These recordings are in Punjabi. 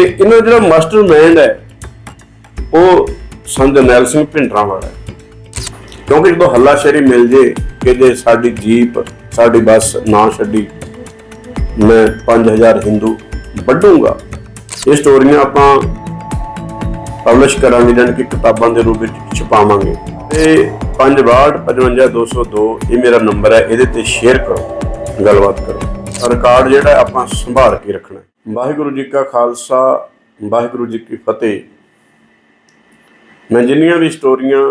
ਤੇ ਇਹਨਾਂ ਦਾ ਜਿਹੜਾ ਮਾਸਟਰਮਾਈਂਡ ਹੈ, ਉਹ ਸੰਤ ਜਰਨੈਲ ਸਿੰਘ ਭਿੰਡਰਾਂ ਵਾਲਾ ਕਿਉਂਕਿ ਜਦੋਂ ਹੱਲਾਸ਼ੇਰੀ ਮਿਲ ਜੇ ਕਿ ਜੇ ਸਾਡੀ ਜੀਪ, ਸਾਡੀ ਬੱਸ ਨਾ ਛੱਡੀ, ਮੈਂ 5000 ਹਿੰਦੂ ਵੱਢੂੰਗਾ। ਇਹ ਸਟੋਰੀਆਂ ਆਪਾਂ ਪਬਲਿਸ਼ ਕਰਾਂਗੇ, ਜਾਣੀ ਕਿ ਕਿਤਾਬਾਂ ਦੇ ਰੂਪ ਵਿੱਚ ਛਪਾਵਾਂਗੇ। ਤੇ 525202 ਇਹ ਮੇਰਾ ਨੰਬਰ ਹੈ, ਇਹਦੇ ਤੇ ਸ਼ੇਅਰ ਕਰੋ, ਗੱਲਬਾਤ ਕਰੋ। ਰਿਕਾਰਡ ਜਿਹੜਾ ਆਪਾਂ ਸੰਭਾਲ ਕੇ ਰੱਖਣਾ ਵਾਹਿਗੁਰੂ ਜੀ ਕਾ ਖਾਲਸਾ, ਵਾਹਿਗੁਰੂ ਜੀ ਕੀ ਫਤਿਹ। ਮੈਂ ਜਿੰਨੀਆਂ ਵੀ ਸਟੋਰੀਆਂ,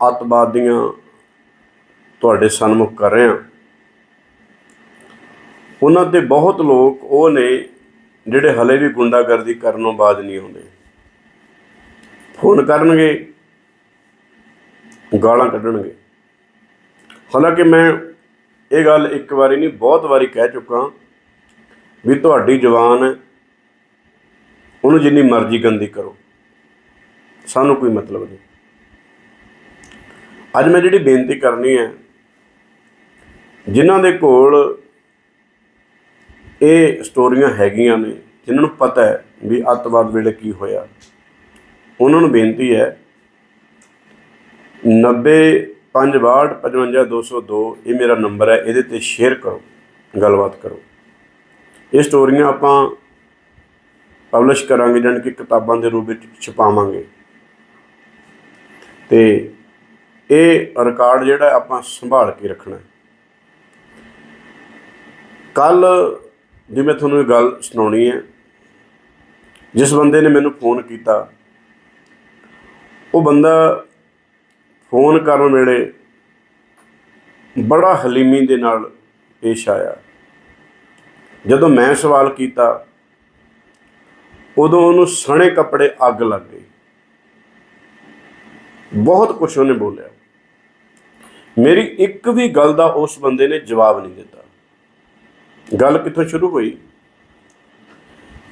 ਅੱਤਵਾਦ ਦੀਆਂ ਤੁਹਾਡੇ ਸਨਮੁਖ ਕਰ ਰਿਹਾ, ਉਹਨਾਂ ਦੇ ਬਹੁਤ ਲੋਕ ਉਹ ਨੇ ਜਿਹੜੇ ਹਲੇ ਵੀ ਗੁੰਡਾਗਰਦੀ ਕਰਨੋਂ ਬਾਜ਼ ਨਹੀਂ ਆਉਂਦੇ। ਫੋਨ ਕਰਨਗੇ, ਗਾਲਾਂ ਕੱਢਣਗੇ। ਹਾਲਾਂਕਿ ਮੈਂ ਇਹ ਗੱਲ ਇੱਕ ਵਾਰੀ ਨਹੀਂ, ਬਹੁਤ ਵਾਰੀ ਕਹਿ ਚੁੱਕਾ ਵੀ ਤੁਹਾਡੀ ਜ਼ੁਬਾਨ ਹੈ ਉਹਨੂੰ ਜਿੰਨੀ ਮਰਜ਼ੀ ਗੰਦੀ ਕਰੋ। ਸਾਨੂੰ ਕੋਈ ਮਤਲਬ ਨਹੀਂ। ਅੱਜ ਮੈਂ ਜਿਹੜੀ ਬੇਨਤੀ ਕਰਨੀ ਹੈ, ਜਿਨ੍ਹਾਂ ਦੇ ਕੋਲ ਇਹ ਸਟੋਰੀਆਂ ਹੈਗੀਆਂ ਨੇ, ਜਿਨ੍ਹਾਂ ਨੂੰ ਪਤਾ ਹੈ ਵੀ ਅੱਤਵਾਦ ਵੇਲੇ ਕੀ ਹੋਇਆ, ਉਹਨਾਂ ਨੂੰ ਬੇਨਤੀ ਹੈ 90 562 55202 ਇਹ ਮੇਰਾ ਨੰਬਰ ਹੈ, ਇਹਦੇ ਤੇ ਸ਼ੇਅਰ ਕਰੋ, ਗੱਲਬਾਤ ਕਰੋ। ਇਹ ਸਟੋਰੀਆਂ ਆਪਾਂ ਪਬਲਿਸ਼ ਕਰਾਂਗੇ, ਜਾਣੀ ਕਿ ਕਿਤਾਬਾਂ ਦੇ ਰੂਪ ਵਿੱਚ ਛਪਾਵਾਂਗੇ। ਤੇ ਇਹ ਰਿਕਾਰਡ ਜਿਹੜਾ ਆਪਾਂ ਸੰਭਾਲ ਕੇ ਰੱਖਣਾ ਹੈ। ਕੱਲ ਮੈਂ ਤੁਹਾਨੂੰ ਇਹ ਗੱਲ ਸੁਣਾਉਣੀ ਹੈ, ਜਿਸ ਬੰਦੇ ਨੇ ਮੈਨੂੰ ਫੋਨ ਕੀਤਾ, ਉਹ ਬੰਦਾ ਫੋਨ ਕਰਨ ਵੇਲੇ ਬੜਾ ਹਲੀਮੀ ਦੇ ਨਾਲ ਪੇਸ਼ ਆਇਆ। ਜਦੋਂ ਮੈਂ ਸਵਾਲ ਕੀਤਾ, ਉਦੋਂ ਉਹਨੂੰ ਸਣੇ ਕੱਪੜੇ ਅੱਗ ਲੱਗ ਗਈ। ਬਹੁਤ ਕੁਝ ਉਹਨੇ ਬੋਲਿਆ। ਮੇਰੀ ਇੱਕ ਵੀ ਗੱਲ ਦਾ ਉਸ ਬੰਦੇ ਨੇ ਜਵਾਬ ਨਹੀਂ ਦਿੱਤਾ। ਗੱਲ ਕਿੱਥੋਂ ਸ਼ੁਰੂ ਹੋਈ?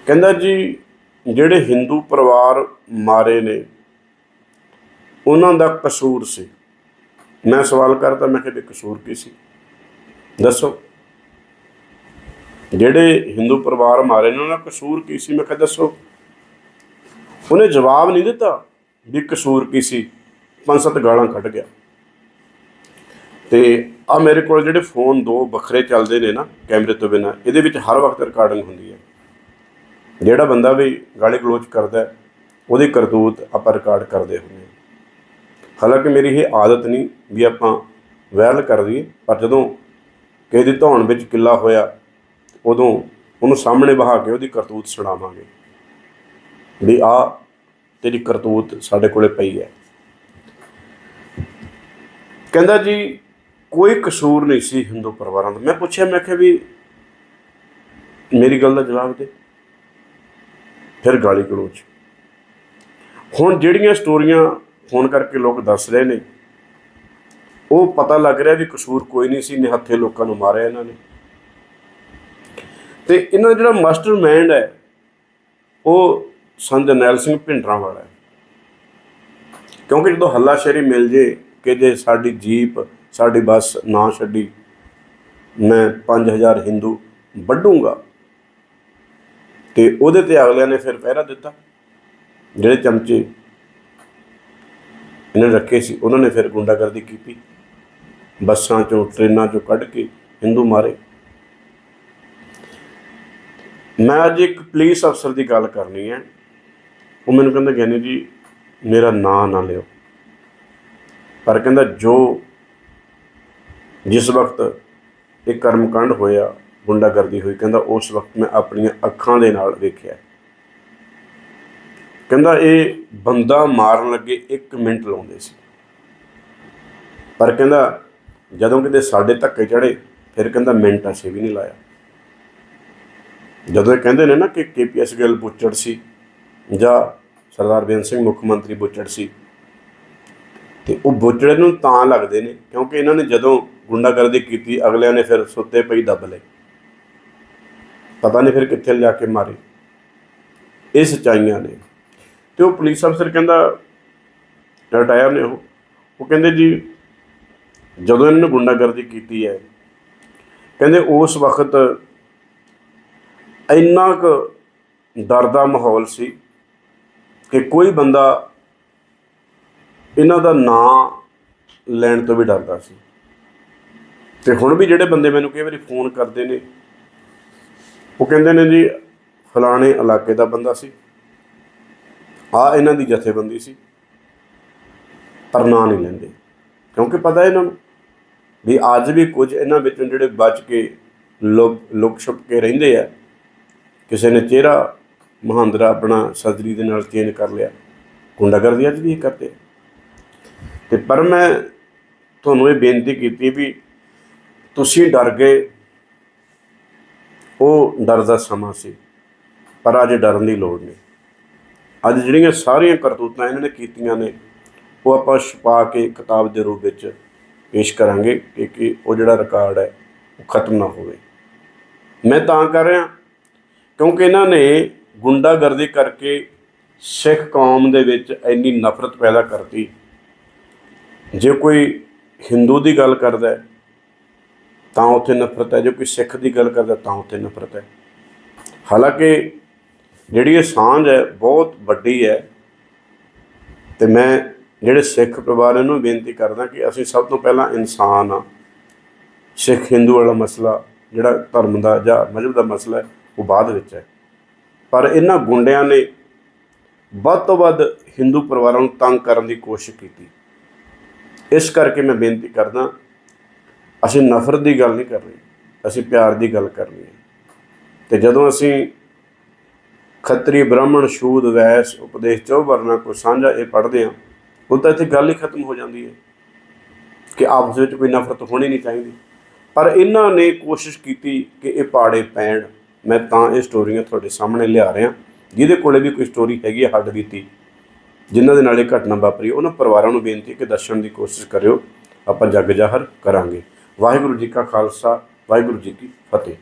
ਕਹਿੰਦਾ ਜੀ, ਜਿਹੜੇ ਹਿੰਦੂ ਪਰਿਵਾਰ ਮਾਰੇ ਨੇ, ਉਹਨਾਂ ਦਾ ਕਸੂਰ ਸੀ। ਮੈਂ ਸਵਾਲ ਕਰਤਾ, ਮੈਂ ਕਿਹਾ ਕਸੂਰ ਕੀ ਸੀ? ਦੱਸੋ। ਜਿਹੜੇ ਹਿੰਦੂ ਪਰਿਵਾਰ ਮਾਰੇ ਨੇ, ਉਹਨਾਂ ਦਾ ਕਸੂਰ ਕੀ ਸੀ? ਮੈਂ ਕਿਹਾ, ਦੱਸੋ। ਉਹਨੇ ਜਵਾਬ ਨਹੀਂ ਦਿੱਤਾ ਵੀ ਕਸੂਰ ਕੀ ਸੀ। ਪੰਜ ਸੱਤ ਗਾਲਾਂ ਕੱਢ ਗਿਆ। ਤੇ ਆ ਮੇਰੇ ਕੋਲ ਜਿਹੜੇ ਫੋਨ ਦੋ ਵੱਖਰੇ ਚੱਲਦੇ ਨੇ ਨਾ, ਕੈਮਰੇ ਤੋਂ ਬਿਨਾ, ਇਹਦੇ ਵਿੱਚ ਹਰ ਵਕਤ ਰਿਕਾਰਡਿੰਗ ਹੁੰਦੀ ਹੈ। ਜਿਹੜਾ ਬੰਦਾ ਵੀ ਗਾਲੀ ਗਲੋਚ ਕਰਦਾ, ਉਹਦੀ ਕਰਤੂਤ ਆਪਾਂ ਰਿਕਾਰਡ ਕਰਦੇ ਹੁੰਦੇ ਹਾਂ। ਹਾਲਾਂਕਿ ਮੇਰੀ ਇਹ ਆਦਤ ਨਹੀਂ ਵੀ ਆਪਾਂ ਵਾਇਰਲ ਕਰ ਦਈਏ, ਪਰ ਜਦੋਂ ਕਿਸੇ ਦੀ ਧੌਣ ਵਿੱਚ ਕਿੱਲਾ ਹੋਇਆ ਉਦੋਂ ਉਹਨੂੰ ਸਾਹਮਣੇ ਬਹਾ ਕੇ ਉਹਦੀ ਕਰਤੂਤ ਸੁਣਾਵਾਂਗੇ। ਵੀ ਆ ਤੇਰੀ ਕਰਤੂਤ ਸਾਡੇ ਕੋਲੇ ਪਈ ਹੈ। ਕਹਿੰਦਾ ਜੀ, ਕੋਈ ਕਸੂਰ ਨਹੀਂ ਸੀ ਹਿੰਦੂ ਪਰਿਵਾਰਾਂ ਦਾ। ਮੈਂ ਪੁੱਛਿਆ, ਮੈਂ ਕਿਹਾ ਵੀ ਮੇਰੀ ਗੱਲ ਦਾ ਜਵਾਬ ਦੇ। ਫਿਰ ਗਾਲੀ ਗਲੋਚ। ਹੁਣ ਜਿਹੜੀਆਂ ਸਟੋਰੀਆਂ ਫੋਨ ਕਰਕੇ ਲੋਕ ਦੱਸ ਰਹੇ ਨੇ, ਉਹ ਪਤਾ ਲੱਗ ਰਿਹਾ ਵੀ ਕਸੂਰ ਕੋਈ ਨਹੀਂ ਸੀ, ਨਿਹੱਥੇ ਲੋਕਾਂ ਨੂੰ ਮਾਰਿਆ ਇਹਨਾਂ ਨੇ। ਤੇ ਇਹਨਾਂ ਦਾ ਜਿਹੜਾ ਮਾਸਟਰਮਾਈਂਡ ਹੈ, ਉਹ ਸੰਤ ਜਰਨੈਲ ਸਿੰਘ ਭਿੰਡਰਾਂ ਵਾਲਾ ਹੈ। ਕਿਉਂਕਿ ਜਦੋਂ ਹੱਲਾਸ਼ੇਰੀ ਮਿਲ ਜੇ, ਕਿ ਜੇ ਸਾਡੀ ਜੀਪ, ਸਾਡੀ ਬੱਸ ਨਾ ਛੱਡੀ, ਮੈਂ 5000 ਹਿੰਦੂ ਵੱਢੂੰਗਾ। ਤੇ ਉਹਦੇ ਤੇ ਅਗਲਿਆਂ ਨੇ ਫਿਰ ਪਹਿਰਾ ਦਿੱਤਾ। ਜਿਹੜੇ ਚਮਚੇ ਇਹਨਾਂ ਨੇ ਰੱਖੇ ਸੀ, ਉਹਨਾਂ ਨੇ ਫਿਰ ਗੁੰਡਾਗਰਦੀ ਕੀਤੀ। ਬੱਸਾਂ ਚੋਂ, ਟ੍ਰੇਨਾਂ ਚੋਂ ਕੱਢ ਕੇ ਹਿੰਦੂ ਮਾਰੇ। ਮੈਂ ਅੱਜ ਇੱਕ ਪੁਲਿਸ ਅਫਸਰ ਦੀ ਗੱਲ ਕਰਨੀ ਹੈ। ਉਹ ਮੈਨੂੰ ਕਹਿੰਦਾ ਗਿਆਨੀ ਜੀ, ਮੇਰਾ ਨਾਂ ਨਾ ਲਿਓ। ਪਰ ਕਹਿੰਦਾ, ਜੋ ਜਿਸ ਵਕਤ ਇਹ ਕਰਮਕਾਂਡ ਹੋਇਆ, ਗੁੰਡਾਗਰਦੀ ਹੋਈ, ਕਹਿੰਦਾ, ਉਸ ਵਕਤ ਮੈਂ ਆਪਣੀਆਂ ਅੱਖਾਂ ਦੇ ਨਾਲ ਵੇਖਿਆ। ਕਹਿੰਦਾ, ਇਹ ਬੰਦਾ ਮਾਰਨ ਲੱਗੇ 1 ਮਿੰਟ ਲਾਉਂਦੇ ਸੀ। ਪਰ ਕਹਿੰਦਾ, ਜਦੋਂ ਕਿਤੇ ਸਾਡੇ ਧੱਕੇ ਚੜੇ ਫਿਰ ਕਹਿੰਦਾ, ਮਿੰਟ ਅਸੀਂ ਵੀ ਨਹੀਂ ਲਾਇਆ। ਜਦੋਂ ਇਹ ਕਹਿੰਦੇ ਨੇ ਨਾ ਕਿ ਕੇਪੀਐਸ ਗਿੱਲ ਬੁੱਚੜ ਸੀ ਜਾਂ ਸਰਦਾਰ ਬੇਅੰਤ ਸਿੰਘ ਮੁੱਖ ਮੰਤਰੀ ਬੁੱਚੜ ਸੀ, ਤੇ ਉਹ ਬੁੱਚੜੇ ਨੂੰ ਤਾਂ ਲੱਗਦੇ ਨੇ ਕਿਉਂਕਿ ਇਹਨਾਂ ਨੇ ਜਦੋਂ ਗੁੰਡਾਗਰਦੀ ਕੀਤੀ, ਅਗਲਿਆਂ ਨੇ ਫਿਰ ਸੁੱਤੇ ਪਈ ਦੱਬ ਲਏ। ਪਤਾ ਨਹੀਂ ਫਿਰ ਕਿੱਥੇ ਲਿਆ ਕੇ ਮਾਰੇ। ਇਹ ਸਚਾਈਆਂ ਨੇ। ਤੇ ਉਹ ਪੁਲਿਸ ਅਫਸਰ ਕਹਿੰਦਾ, ਰਿਟਾਇਰ ਨੇ ਉਹ। ਉਹ ਕਹਿੰਦੇ ਜੀ, ਜਦੋਂ ਇਹਨਾਂ ਨੇ ਗੁੰਡਾਗਰਦੀ ਕੀਤੀ ਹੈ, ਕਹਿੰਦੇ ਉਸ ਵਕਤ ਇੰਨਾ ਕੁ ਡਰ ਦਾ ਮਾਹੌਲ ਸੀ ਕਿ ਕੋਈ ਬੰਦਾ ਇਹਨਾਂ ਦਾ ਨਾਂ ਲੈਣ ਤੋਂ ਵੀ ਡਰਦਾ ਸੀ। ਤੇ ਹੁਣ ਵੀ ਜਿਹੜੇ ਬੰਦੇ ਮੈਨੂੰ ਕਈ ਵਾਰੀ ਫੋਨ ਕਰਦੇ ਨੇ, ਉਹ ਕਹਿੰਦੇ ਨੇ ਜੀ, ਫਲਾਣੇ ਇਲਾਕੇ ਦਾ ਬੰਦਾ ਸੀ। ਆ ਇਹਨਾਂ ਦੀ ਜਥੇਬੰਦੀ ਸੀ। ਪਰ ਨਾਂ ਨਹੀਂ ਲੈਂਦੇ। ਕਿਉਂਕਿ ਪਤਾ ਇਹਨਾਂ ਨੂੰ ਵੀ ਅੱਜ ਵੀ ਕੁਝ ਇਹਨਾਂ ਵਿੱਚੋਂ ਜਿਹੜੇ ਬਚ ਕੇ ਲੁਕ ਲੁਕ ਛੁਪ ਕੇ ਰਹਿੰਦੇ ਆ ਕਿਸੇ ਨੇ ਚਿਹਰਾ ਮਹਾਂਦਰਾ ਆਪਣਾ ਸਦਰੀ ਦੇ ਨਾਲ ਚੇਂਜ ਕਰ ਲਿਆ, ਗੁੰਡਾਗਰਦੀ ਅੱਜ ਵੀ ਇਹ ਕਰਦੇ ਆ। ਤੇ ਪਰ ਮੈਂ ਤੁਹਾਨੂੰ ਇਹ ਬੇਨਤੀ ਕੀਤੀ ਵੀ ਤੁਸੀਂ ਡਰ ਗਏ, ਉਹ ਡਰ ਦਾ ਸਮਾਂ ਸੀ, ਪਰ ਅੱਜ ਡਰਨ ਦੀ ਲੋੜ ਨਹੀਂ ਅੱਜ ਜਿਹੜੀਆਂ ਸਾਰੀਆਂ ਕਰਤੂਤਾਂ ਇਹਨਾਂ ਨੇ ਕੀਤੀਆਂ ਨੇ, ਉਹ ਆਪਾਂ ਛੁਪਾ ਕੇ ਕਿਤਾਬ ਦੇ ਰੂਪ ਵਿੱਚ ਪੇਸ਼ ਕਰਾਂਗੇ ਕਿ ਕਿ ਉਹ ਜਿਹੜਾ ਰਿਕਾਰਡ ਹੈ, ਉਹ ਖਤਮ ਨਾ ਹੋਵੇ ਮੈਂ ਤਾਂ ਕਰ ਰਿਹਾ ਕਿਉਂਕਿ ਇਹਨਾਂ ਨੇ ਗੁੰਡਾਗਰਦੀ ਕਰਕੇ ਸਿੱਖ ਕੌਮ ਦੇ ਵਿੱਚ ਇੰਨੀ ਨਫ਼ਰਤ ਪੈਦਾ ਕਰਤੀ। ਜੇ ਕੋਈ ਹਿੰਦੂ ਦੀ ਗੱਲ ਕਰਦਾ ਹੈ, ਤਾਂ ਉੱਥੇ ਨਫ਼ਰਤ ਹੈ। ਜੇ ਕੋਈ ਸਿੱਖ ਦੀ ਗੱਲ ਕਰਦਾ ਤਾਂ ਉੱਥੇ ਨਫ਼ਰਤ ਹੈ। ਹਾਲਾਂਕਿ ਜਿਹੜੀ ਇਹ ਸਾਂਝ ਹੈ, ਬਹੁਤ ਵੱਡੀ ਹੈ। ਤੇ ਮੈਂ ਜਿਹੜੇ ਸਿੱਖ ਪਰਿਵਾਰ ਨੂੰ ਬੇਨਤੀ ਕਰਦਾ ਕਿ ਅਸੀਂ ਸਭ ਤੋਂ ਪਹਿਲਾਂ ਇਨਸਾਨ ਆ ਸਿੱਖ ਹਿੰਦੂ ਵਾਲਾ ਮਸਲਾ, ਜਿਹੜਾ ਧਰਮ ਦਾ ਜਾਂ ਮਜ਼ਹਬ ਦਾ ਮਸਲਾ ਹੈ ਉਹ ਬਾਅਦ ਵਿੱਚ ਹੈ। ਪਰ ਇਹਨਾਂ ਗੁੰਡਿਆਂ ਨੇ ਵੱਧ ਤੋਂ ਵੱਧ ਹਿੰਦੂ ਪਰਿਵਾਰਾਂ ਨੂੰ ਤੰਗ ਕਰਨ ਦੀ ਕੋਸ਼ਿਸ਼ ਕੀਤੀ। ਇਸ ਕਰਕੇ ਮੈਂ ਬੇਨਤੀ ਕਰਦਾ, ਅਸੀਂ ਨਫ਼ਰਤ ਦੀ ਗੱਲ ਨਹੀਂ ਕਰ ਰਹੇ, ਅਸੀਂ ਪਿਆਰ ਦੀ ਗੱਲ ਕਰਨੀ ਹੈ। ਤੇ ਜਦੋਂ ਅਸੀਂ ਖੱਤਰੀ ਬ੍ਰਾਹਮਣ ਸ਼ੂਦ ਵੈਸ ਉਪਦੇਸ਼ ਚੌ ਵਰਨਾ ਕੋ ਸਾਂਝਾ ਇਹ ਪੜ੍ਹਦੇ ਹਾਂ ਉਹ ਤਾਂ ਇੱਥੇ ਗੱਲ ਹੀ ਖਤਮ ਹੋ ਜਾਂਦੀ ਹੈ ਕਿ ਆਪਸ ਵਿੱਚ ਕੋਈ ਨਫ਼ਰਤ ਹੋਣੀ ਨਹੀਂ ਚਾਹੀਦੀ। ਪਰ ਇਹਨਾਂ ਨੇ ਕੋਸ਼ਿਸ਼ ਕੀਤੀ ਕਿ ਇਹ ਪਾੜੇ ਪੈਣ। ਮੈਂ ਤਾਂ ਇਹ ਸਟੋਰੀਆਂ ਤੁਹਾਡੇ ਸਾਹਮਣੇ ਲਿਆ ਰਿਹਾ। ਜਿਹਦੇ ਕੋਲੇ ਵੀ ਕੋਈ ਸਟੋਰੀ ਹੈਗੀ ਹੈ ਹੱਡ ਬੀਤੀ। ਜਿਨ੍ਹਾਂ ਦੇ ਨਾਲ ਇਹ ਘਟਨਾ ਵਾਪਰੀ, ਉਹਨਾਂ ਪਰਿਵਾਰਾਂ ਨੂੰ ਬੇਨਤੀ ਹੈ ਕਿ ਦੱਸਣ ਦੀ ਕੋਸ਼ਿਸ਼ ਕਰਿਓ। ਆਪਾਂ ਜੱਗ ਜ਼ਾਹਰ ਕਰਾਂਗੇ। ਵਾਹਿਗੁਰੂ ਜੀ ਕਾ ਖਾਲਸਾ, ਵਾਹਿਗੁਰੂ ਜੀ ਕੀ ਫਤਿਹ।